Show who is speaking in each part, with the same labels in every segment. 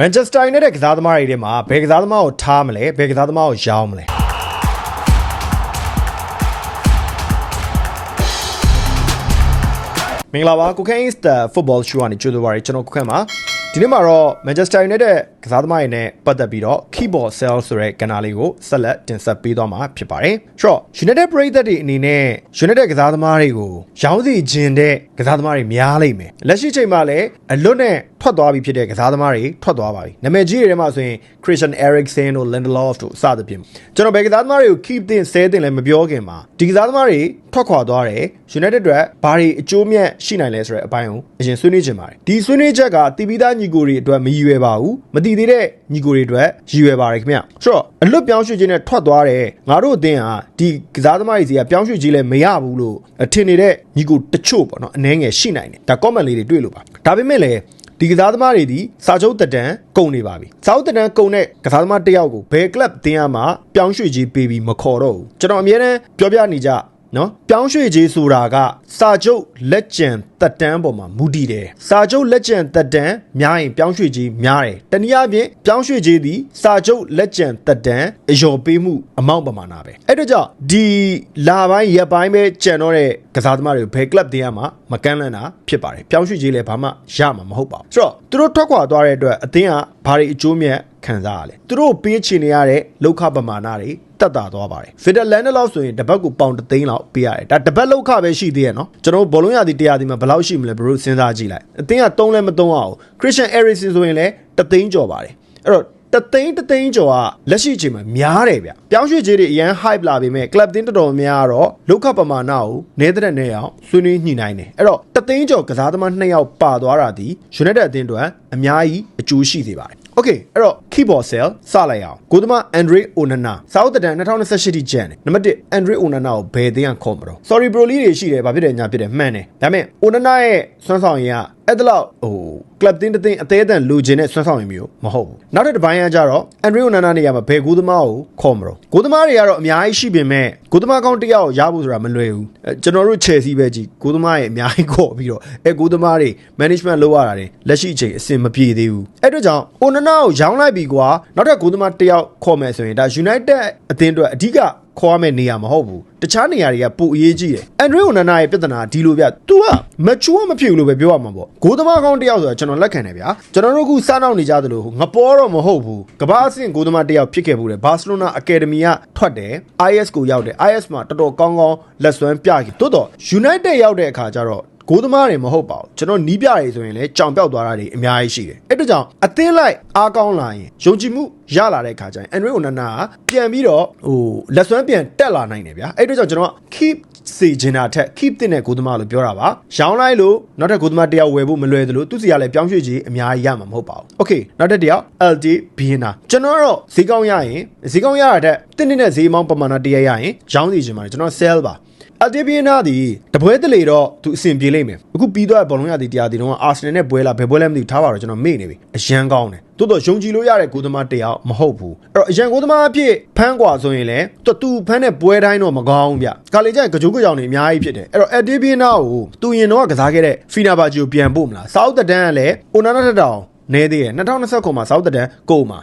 Speaker 1: မန်ချက်စတာယူနိုက်တက်ကစားသမားတွေထဲမှာဘယ်ကစားသမားကိုထားမလဲဘယ်ကစားသမားကိုရောင်းမလဲမင်္ဂလာပါကိုခန့် is the football show ကနေကြိုဆိုပါရစေကျွန်တော်ကိုခန့်ပါဒီနေ့မှာတော့ Manchester United ကစားသမားတွေနဲ့ပတ်သက်ပြီးတော့ keyboard sell ဆိုတဲ့ကဏ္ဍလေးကိုဆက်လက်တင်ဆက်ပေးသွားမှာဖြစ်ပါတယ်။ဆိုတော့ United ပရိသတ်တွေအနေနဲ့ United ကစားသမားတွေကိုရောင်းစီခြင်းတဲ့ကစားသမားတွေများလိမ့်မယ်။လက်ရှိချိန်မှာလည်းအလွတ်နဲ့ထွက်သွားပြီဖြစ်တဲ့ကစားသမားတွေထွက်သွားပါပြီ။နာမည်ကြီးတွေထဲမှာဆိုရင် Christian Eriksen တို့ Lindelof တို့စသဖြင့်ကျွန်တော်ဘယ်ကစားသမားတွေကို keep တင်ဆဲတင်လည်းမပြောခင်မှာဒီကစားသမားတွေထွက်ခွာသွားတယ် United အတွက်ဘာတွေအကျိုးမြတ်ရှိနိုင်လဲဆိုတဲ့အပိုင်းကိုအရင်ဆွေးနွေးချင်ပါတယ်။ဒီဆွေးနွေးချက်ကတီပီသားညီကိုတွေအတွက်မရည်ရွယ်ပါဘူး။မတည်သေးတဲ့ညီကိုတွေအတွက်ရည်ရွယ်ပါတယ်ခင်ဗျ။ဆိုတော့အလွတ်ပြောင်းရွှေ့ခြင်းနဲ့ထွက်သွားတယ်ငါတို့အသင်းဟာဒီကစားသမားတွေစီကပြောင်းရွှေ့ခြင်းလည်းမရဘူးလို့ထင်နေတဲ့ညီကိုတချို့ပေါ့နော်အနှဲငယ်ရှိနိုင်တယ်။ဒါ comment လေးတွေတွေ့လို့ပါ။ဒါပေမဲ့လည်းဒီကစားသမားတွေဒီစာချုပ်တက်တန်းကုန်နေပါပြီစာချုပ်တက်တန်းကုန်တဲ့ကစားသမားတစ်ယောက်ကိုဘယ်ကလပ်တင်းရမှာပြောင်းရွှေ့ကြီးပေးပြီးမခေါ်တော့ဘူးကျွန်တော်အမြဲတမ်းပြောပြနေကြ နော်ပြောင်းရွှေ့ကြီးဆိုတာကစာချုပ်လက်ကျန်တက်တန်းပေါ်မှာမူတည်တယ်စာချုပ်လက်ကျန်တက်တန်းများရင်ပြောင်းရွှေ့ကြီးများတယ်တနည်းအားဖြင့်ပြောင်းရွှေ့ကြီးသည်စာချုပ်လက်ကျန်တက်တန်းအယော်ပေးမှုအမောင့်ပမာဏပဲအဲ့ဒါကြောင့်ဒီလာပိုင်းရက်ပိုင်းပဲကြံတော့တဲ့ကစားသမားတွေကိုဘယ်ကလပ်တင်ရမှာမကန့်လန့်တာဖြစ်ပါတယ်ပြောင်းရွှေ့ကြီးလည်းဘာမှရမှာမဟုတ်ပါဘူးဆိုတော့သူတို့ထွက်ခွာသွားတဲ့အတွက်အသင်းကဘာတွေအကျိုးမြတ်ခံစားရလဲသူတို့ပေးချင်နေရတဲ့လောက်ခပမာဏတွေ တက်တာသွားပါတယ်ဖီဒလန်လောက်ဆိုရင်တပတ်ကိုပေါင်တသိန်းလောက်ပေးရတယ်ဒါတပတ်လောက်ခပဲရှိသေးရဲ့နော်ကျွန်တော်ဘောလုံးရသည်တရားဒီမှာဘယ်လောက်ရှိမလဲဘလို့စဉ်းစားကြည့်လိုက်အသင်းက3လဲမ3အောင်ခရစ်စတန်အဲရီဆင်ဆိုရင်လည်းတသိန်းကျော်ပါတယ်အဲ့တော့တသိန်းတသိန်းကျော်ကလက်ရှိအချိန်မှာများတယ်ဗျပြောင်းရွှေ့ခြေတွေအရန် hype လာပေမဲ့ club တင်းတော်တော်များတော့လောက်ခပမာဏကိုနဲတဲ့နဲ့အောင်ဆွေးနွေးညှိနှိုင်းတယ်အဲ့တော့တသိန်းကျော်ကစားသမား2ယောက်ပါသွားတာဒီ United အသင်းအတွက်အများကြီးအကျိုးရှိစေပါတယ် Okay အဲ့တော့ keyboard sell စလိုက်အောင်ကိုသမအန်ဒရီအိုနနာစာအုပ်တန်2028တိကျန်တယ်နံပါတ်1အန်ဒရီအိုနနာကိုဘယ်သင်းကခေါ်မလို့ sorry bro လေးတွေရှိတယ်ဘာဖြစ်တယ်ညာဖြစ်တယ်မှန်တယ်ဒါပေမဲ့အိုနနာရဲ့စွမ်းဆောင်ရည်က အဲ့ဒါလောက်ဟို club တင်းတစ်သိန်းအသေးအတန်လိုချင်တဲ့စွမ်းဆောင်ရည်မျိုးမဟုတ်ဘူးနောက်တစ်ပိုင်းကကြတော့အန်ဒရီအိုနနာနေရာမှာဘယ်ကိုသမားကိုခေါ်မလို့ကိုသမားတွေကတော့အများကြီးရှိပေမဲ့ကိုသမားကောင်းတစ်ယောက်ရဖို့ဆိုတာမလွယ်ဘူးအဲကျွန်တော်တို့ Chelsea ပဲကြည့်ကိုသမားရဲ့အများကြီးခေါ်ပြီးတော့အဲကိုသမားတွေ management လုပ်ရတာတွေလက်ရှိအချိန်အဆင်မပြေသေးဘူးအဲ့အတွက်ကြောင့်အိုနနာကိုရောင်းလိုက်ပြီကွာနောက်ထပ်ကိုသမားတစ်ယောက်ခေါ်မယ်ဆိုရင်ဒါ United အသင်းအတွက်အဓိက ခေါ်ရမယ့်နေရာမဟုတ်ဘူးတခြားနေရာတွေကပိုအရေးကြီးတယ်အန်ဒရီအိုနာနာရဲ့ပြဿနာဒီလိုဗျ तू က mature မဖြစ်ဘူးလို့ပဲပြောရမှာပေါ့ဂိုးသမားကောင်းတစ်ယောက်ဆိုတာကျွန်တော်လက်ခံတယ်ဗျာကျွန်တော်တို့ခုစနောက်နေကြသလိုငပေါ်တော့မဟုတ်ဘူးကမ္ဘာအဆင့်ဂိုးသမားတစ်ယောက်ဖြစ်ခဲ့ဘူးတယ်ဘာစီလိုနာအကယ်ဒမီကထွက်တယ် IS ကိုရောက်တယ် IS မှာတော်တော်ကောင်းကောင်းလက်စွမ်းပြခဲ့တိုးတော့ United ရောက်တဲ့အခါကျတော့ ဂိုးသမားတွေမဟုတ်ပါဘူးကျွန်တော်နီးပြတွေဆိုရင်လည်းကြောင်ပြောက်သွားတာတွေအများကြီးရှိတယ်အဲ့ဒါကြောင့်အသင်းလိုက်အားကောင်းလာရင်ယုံကြည်မှုရလာတဲ့အခါကျရင်အန်ဒရီအိုနာနာကပြန်ပြီးတော့ဟိုလက်စွမ်းပြန်တက်လာနိုင်တယ်ဗျာအဲ့ဒါကြောင့်ကျွန်တော်က keep စေချင်တာထက် keep တဲ့နဲ့ဂိုးသမားလို့ပြောတာပါရောင်းလိုက်လို့နောက်ထပ်ဂိုးသမားတယောက်ဝယ်ဖို့မလွယ်သလိုသူစီကလည်းပြောင်းရွှေ့ကြီးအများကြီးရမှာမဟုတ်ပါဘူး okay နောက်ထပ်တယောက် LD Bina ကျွန်တော်ကတော့ဈေးကောင်းရရင်ဈေးကောင်းရတာတဲ့တင်းတင်းနဲ့ဈေးမောင်းပမာဏတရရရင်ရောင်းစီချင်ပါတယ်ကျွန်တော် sell ပါ အတေဘီနာသည်တပွဲတလေတော့သူအဆင်ပြေလိမ့်မယ်အခုပြီးသွားတဲ့ဘောလုံးရသည်တရားဒီတော့အာဆင်နယ်နဲ့ပွဲလာဘယ်ပွဲလဲမသိဘူးထားပါတော့ကျွန်တော်မေ့နေပြီအရန်ကောင်းတယ်တိုးတော့ယုံကြည်လို့ရတဲ့ကိုသမားတယောက်မဟုတ်ဘူးအဲ့တော့အရန်ကိုသမားအဖြစ်ဖမ်းကွာဆိုရင်လည်းသူသူဖမ်းတဲ့ပွဲတိုင်းတော့မကောင်းဗျကာလီကျန်ကကြိုးကြောင်နေအများကြီးဖြစ်တယ်အဲ့တော့အတေဘီနာကိုသူရင်တော့ကစားခဲ့တဲ့ဖီနာဘာဂျီကိုပြန်ပို့မလားစောက်တဒန်ကလည်းအိုနာနာထက်တောင်နေသေးတယ်2029မှာစောက်တဒန်ကိုမှာ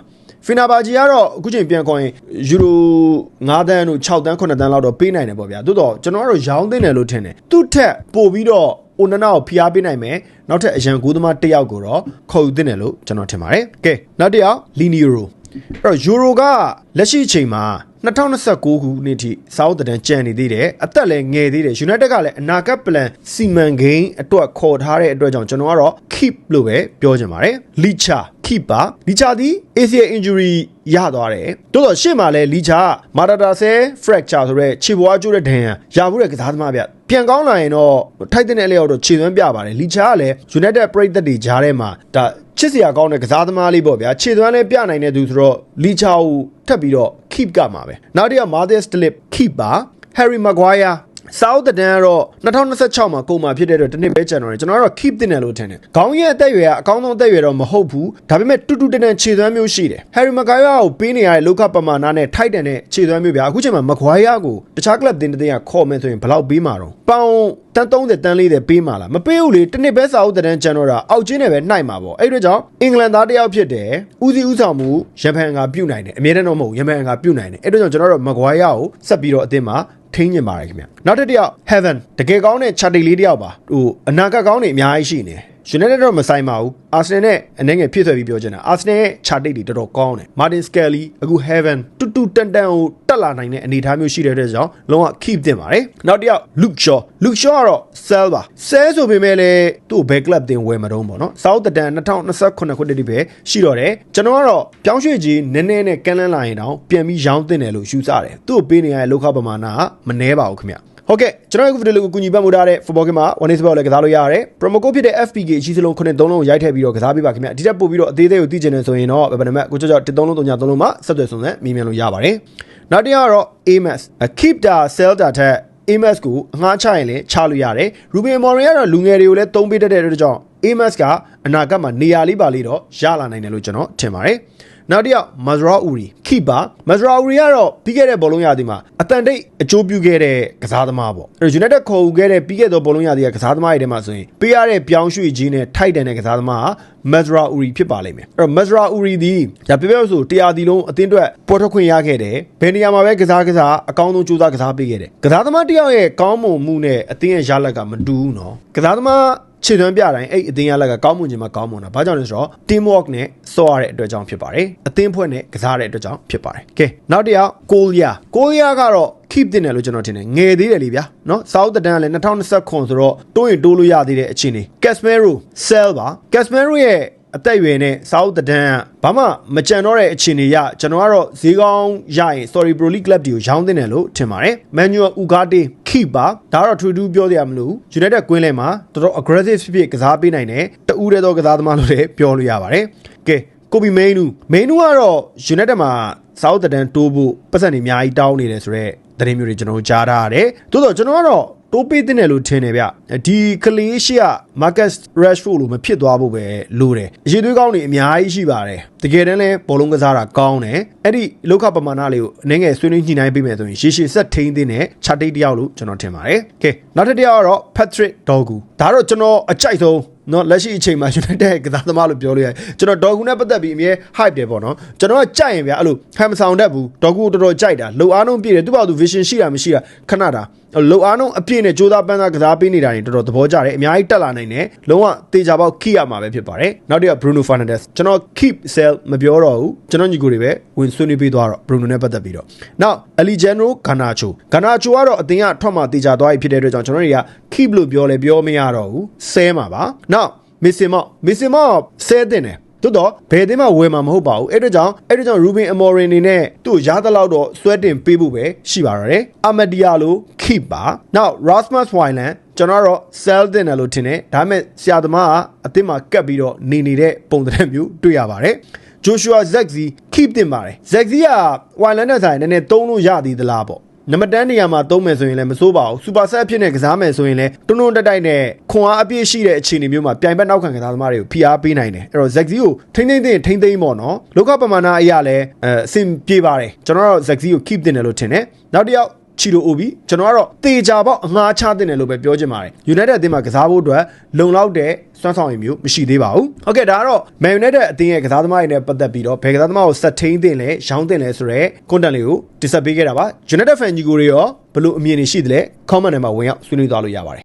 Speaker 1: ဖီနာဘာဂျီကတော့အခုချိန်ပြန်ခေါ်ရင်ယူရို9တန်းတို့6တန်း9တန်းလောက်တော့ပေးနိုင်တယ်ပေါ့ဗျာတိုးတော့ကျွန်တော်ကတော့ရောင်းသိတယ်လို့ထင်တယ်သူ့ထက်ပို့ပြီးတော့အိုနနာကိုဖိအားပေးနိုင်မယ်နောက်ထပ်အရန်ကူးသမားတစ်ယောက်ကိုတော့ခေါ်ယူသင့်တယ်လို့ကျွန်တော်ထင်ပါတယ်ကဲနောက်တစ်ယောက်လီနီယိုရိုအဲ့တော့ယူရိုကလက်ရှိအချိန်မှာ2029ခုနှစ်ထိစောက်တန်ကြံနေသေးတယ်အသက်လည်းငယ်သေးတယ် United ကလည်းအနာဂတ် plan စီမံကိန်းအတွက်ခေါ်ထားတဲ့အတွက်ကြောင့်ကျွန်တော်ကတော့ keep လို့ပဲပြောချင်ပါတယ် Licha keep ပါ Licha ဒီ ACL injury ရသွားတယ်တိုးတော့ရှေ့မှာလဲ Licha မာတာတာဆဲ fracture ဆိုတဲ့ခြေပွားကျိုးတဲ့ဒဏ်ရာရမှုတဲ့ကစားသမားဗျပြန်ကောင်းလာရင်တော့ထိုက်တဲ့အလျောက်တော့ခြေသွမ်းပြပါတယ် Licha ကလည်း United ပရိသတ်တွေကြားထဲမှာဒါချစ်စရာကောင်းတဲ့ကစားသမားလေးပေါ့ဗျာခြေသွမ်းလည်းပြနိုင်တဲ့သူဆိုတော့ Licha ကိုထပ်ပြီးတော့ keep ကမှာပဲနောက်တစ်ယောက် Matheus Delip keep ပါ Harry Maguire စာအုပ်တန်းကတော့2026မှာကုန်မှာဖြစ်တဲ့အတွက်တစ်နှစ်ပဲကျန်တော့တယ်ကျွန်တော်ကတော့ keep တင်တယ်လို့ထင်တယ်ခေါင်းရဲ့အသက်အရွယ်ကအကောင်းဆုံးအသက်အရွယ်တော့မဟုတ်ဘူးဒါပေမဲ့တူတူတန်တန်ခြေသွမ်းမျိုးရှိတယ် Harry Maguire ကိုပေးနေရတဲ့လောကပမာဏနဲ့ထိုက်တန်တဲ့ခြေသွမ်းမျိုးဗျာအခုချိန်မှာ Maguire ကိုတခြား club တင်တဲ့ကခေါ်မယ်ဆိုရင်ဘယ်လောက်ပေးမှာတော့ပေါင်တန်30တန်40ပေးမှာလားမပေးဘူးလေတစ်နှစ်ပဲစာအုပ်တန်းကျန်တော့တာအောက်ချင်းနဲ့ပဲနှိုက်မှာပေါ့အဲ့ဒီကြောင့်အင်္ဂလန်သားတစ်ယောက်ဖြစ်တယ်ဦးစီးဦးဆောင်မှုရပန်ကပြုတ်နိုင်တယ်အမြဲတမ်းတော့မဟုတ်ရပန်ကပြုတ်နိုင်တယ်အဲ့ဒီကြောင့်ကျွန်တော်တို့ Maguire ကိုဆက်ပြီးတော့အသင်းမှာ ထိန်းညင်ပါတယ်ခင်ဗျနောက်တစ်တယောက် Heaven တကယ်ကောင်းတဲ့ chart လေးတစ်ယောက်ပါဟိုအနာဂတ်ကောင်းနေအများကြီးရှိနေ United တော့မဆိုင်ပါဘူး Arsenal နဲ့အနေငယ်ဖြစ်ဆွဲပြီးပြောချင်တာ Arsenal ရဲ့ chart တွေတော်တော်ကောင်းတယ် Martin Skelly အခု Heaven တူတူတန်တန်ကိုတက်လာနိုင်တဲ့အနေအထားမျိုးရှိတဲ့အတွက်ကြောင့်လုံးဝ keep တင်ပါတယ်နောက်တစ်ယောက် Luke Shaw Luke Shaw ကတော့ sell ပါ sell ဆိုပေမဲ့လည်းသူ့ back club တင်ဝယ်မတော့ပေါ့နော် South တန်2028ခုနှစ်တိပဲရှိတော့တယ်ကျွန်တော်ကတော့ပြောင်းရွှေ့ကြီးနည်းနည်းနဲ့ကန်းလန်းလာရင်တောင်ပြန်ပြီးရောင်းတင်တယ်လို့ယူဆတယ်သူ့ကိုပေးနေရတဲ့လောက်ခပမာဏကမနှဲပါဘူးခင်ဗျ ဟုတ်ကဲ့ကျွန်တော်အခုဗီဒီယိုလေးကိုကူညီပတ်မှုထားတဲ့ football game မှာ one is ball လည်းကစားလို့ရတယ် promo code ဖြစ်တဲ့ FPK အရှိစလုံး93လုံးကိုရိုက်ထည့်ပြီးတော့ကစားပေးပါခင်ဗျဒီတက်ပို့ပြီးတော့အသေးသေးကိုသိချင်တယ်ဆိုရင်တော့ဘယ်နံပါတ်ကိုကြောက်ကြောက်13လုံး3 3လုံးမှာဆက်သွယ်ဆုံးစမ်းမြင်မြန်လို့ရပါတယ်နောက်တစ်ယောက်ကတော့ AMS keep the sell the ထက် AMS ကိုအငှားချရင်လည်းချလို့ရတယ် Ruben Amorim ကတော့လူငယ်တွေကိုလည်းသုံးပေးတတ်တဲ့အတွက်ကြောင့် AMS ကအနာဂတ်မှာနေရာလေးပါလေးတော့ရလာနိုင်တယ်လို့ကျွန်တော်ထင်ပါတယ် နောက်တစ်ယောက်မဇရာဦးရီခိပါမဇရာဦးရီကတော့ပြီးခဲ့တဲ့ဘောလုံးရာသီမှာအတန်တိတ်အကျိုးပြုခဲ့တဲ့ကစားသမားပေါ့အဲ United ခေါ်ယူခဲ့တဲ့ပြီးခဲ့သောဘောလုံးရာသီကကစားသမားတွေထဲမှာဆိုရင်ပေးရတဲ့ပြောင်းရွှေ့ခြင်းနဲ့ထိုက်တန်တဲ့ကစားသမားဟာမဇရာဦးရီဖြစ်ပါလိမ့်မယ်အဲ့တော့မဇရာဦးရီဒီဒါပြပြဆိုတရားဒီလုံးအသင်းအတွက်ပေါ်ထွက်ခွင့်ရခဲ့တယ်ဘယ်နေရာမှာပဲကစားကစားအကောင်းဆုံးကြိုးစားကစားပေးခဲ့တယ်ကစားသမားတစ်ယောက်ရဲ့ကောင်းမွန်မှုနဲ့အသင်းရဲ့ရလဒ်ကမတူဘူးနော်ကစားသမား ခြေသွမ်းပြတိုင်းအဲ့အသင်းရလက်ကကောင်းမွန်ခြင်းမှာကောင်းမွန်တာဘာကြောင့်လဲဆိုတော့ team work နဲ့စောရတဲ့အတွက်ကြောင့်ဖြစ်ပါတယ်အသင်းဖွဲ့နဲ့ကစားတဲ့အတွက်ကြောင့်ဖြစ်ပါတယ်ကဲနောက်တစ်ယောက်ကိုလျာကိုလျာကတော့ keep တင်တယ်လို့ကျွန်တော်ထင်တယ်ငယ်သေးတယ်လေဗျာနော်စာအုပ်တန်းကလည်း2020ခွန်ဆိုတော့တိုးရင်တိုးလို့ရသေးတဲ့အခြေအနေ Casemiro sell ပါ Casemiro ရဲ့ အသက်အရွယ်နဲ့စာအုပ်တန်းကဘာမှမကြံတော့တဲ့အခြေအနေရကျွန်တော်ကတော့ဈေးကောင်းရရင် Sorry Pro League Club တွေကိုရောင်းတင်တယ်လို့ထင်ပါတယ် Manuel Ugarte keep ပါဒါကတော့ထူးထူးပြောစရာမလို United ကွင်းလဲမှာတော်တော် aggressive ဖြစ်ဖြစ်ကစားပေးနိုင်တယ်တူးတဲ့တော့ကစားသမားလို့လည်းပြောလို့ရပါတယ်ကဲကိုဘီမိန်နူမိန်နူကတော့ United မှာစာအုပ်တန်းတိုးဖို့ပတ်စံတွေအများကြီးတောင်းနေတယ်ဆိုတော့သတင်းမျိုးတွေကျွန်တော်တို့ကြားထားရတယ်တိုးတော့ကျွန်တော်ကတော့ တိုးပေးတဲ့လို့ထင်တယ်ဗျဒီကလေးရှိက Marcus Rashford လို့မဖြစ်သွားဖို့ပဲလိုတယ်အရေးသွေးကောင်းတွေအများကြီးရှိပါတယ်တကယ်တမ်းလဲဘောလုံးကစားတာကောင်းတယ်အဲ့ဒီလောက်ခပမာဏလေးကိုအနေငယ်ဆွေးနွေးညှိနှိုင်းပေးမယ်ဆိုရင်ရှေ့ရှေ့ဆက်ထိန်းသိတဲ့ချတိတ်တယောက်လို့ကျွန်တော်ထင်ပါတယ်ကဲနောက်တစ်တယောက်ကတော့ Patrick Dogu ဒါတော့ကျွန်တော်အကြိုက်ဆုံးနော်လက်ရှိအချိန်မှာ United ကစားသမားလို့ပြောလို့ရတယ်ကျွန်တော်ဒေါ်ဂူနဲ့ပတ်သက်ပြီးအမြဲ hype တယ်ပေါ့နော်ကျွန်တော်ကကြိုက်ရင်ဗျာအဲ့လိုဟမ်မဆောင်တတ်ဘူးဒေါ်ဂူတော်တော်ကြိုက်တာလုံအားလုံးပြည့်တယ်သူ့ဘာသူ vision ရှိတာမရှိတာခဏတာ လုံအားလုံးအပြည့်နဲ့စူးစမ်းပန်းစားကစားပေးနေတာတွေတော်တော်သဘောကျတယ်အများကြီးတက်လာနိုင်တယ်လုံးဝတေချာပေါက် keep ရမှာပဲဖြစ်ပါတယ်နောက်တစ်ယောက် Bruno Fernandes ကျွန်တော် keep sell မပြောတော့ဘူးကျွန်တော်ညီကိုတွေပဲဝင်ဆွေးနွေးပေးသွားတော့ Bruno နဲ့ပတ်သက်ပြီးတော့နောက် Alejandro Garnacho Garnacho ကတော့အသင်းကထွက်မှတေချာသွားပြီဖြစ်တဲ့အတွက်ကြောင့်ကျွန်တော်တွေက keep လို့ပြောလဲပြောမရတော့ဘူးဆဲမှာပါနောက်မစ်စင်မော့မစ်စင်မော့ဆဲတင်တယ် တိုးတော့ဘယ်အသင်းမှဝယ်မှာမဟုတ်ပါဘူးအဲ့ဒါကြောင့်အဲ့ဒါကြောင့် Ruben Amorim နေနဲ့သူ့ရသလောက်တော့ဆွဲတင်ပေးဖို့ပဲရှိပါတော့တယ်။ Amadia လို့ keep ပါ။ Now Rasmus Hojlund ကျွန်တော်ကတော့ sell တင်တယ်လို့ထင်တယ်။ဒါပေမဲ့ဆရာသမားကအသင်းမှာကပ်ပြီးတော့နေနေတဲ့ပုံသဏ္ဍာန်မျိုးတွေ့ရပါတယ်။ Joshua Zexi keep တင်ပါတယ်။ Zexi က Hojlund နဲ့ဆိုင်နည်းနည်းသုံးလို့ရသေးသလားပေါ့။ နံပါတ်10နေရာမှာသုံးမယ်ဆိုရင်လည်းမစိုးပါဘူးစူပါဆက်အဖြစ်နဲ့ကစားမယ်ဆိုရင်လည်းတွန်းတွန်းတက်တိုက်နဲ့ခွန်အားအပြည့်ရှိတဲ့အခြေအနေမျိုးမှာပြိုင်ဘက်နောက်ခံကစားသမားတွေကိုဖိအားပေးနိုင်တယ်အဲ့တော့ဇက်ဇီကိုထိမ့်သိမ့်သိမ့်ထိမ့်သိမ့်ပေါ့နော်လောကပမာဏအရာလည်းအဲအဆင်ပြေပါတယ်ကျွန်တော်တို့ဇက်ဇီကို keep တင်တယ်လို့ထင်တယ်နောက်တစ်ယောက် ချီလိုအိုဘီကျွန်တော်ကတော့တေချာပေါက်အငှားချတင်တယ်လို့ပဲပြောချင်ပါတယ် United အသင်းမှာကစားဖို့အတွက်လုံလောက်တဲ့စွမ်းဆောင်ရည်မျိုးမရှိသေးပါဘူးဟုတ်ကဲ့ဒါကတော့ Man United အသင်းရဲ့ကစားသမားတွေနဲ့ပတ်သက်ပြီးတော့ဘယ်ကစားသမားကိုဆက်ထိန်းတင်လဲရောင်းတင်လဲဆိုတော့ content လေးကိုတင်ဆက်ပေးခဲ့တာပါ United fan ကြီးကိုတွေရောဘယ်လိုအမြင်တွေရှိသလဲ comment ထဲမှာဝင်ရောက်ဆွေးနွေးသွားလို့ရပါတယ်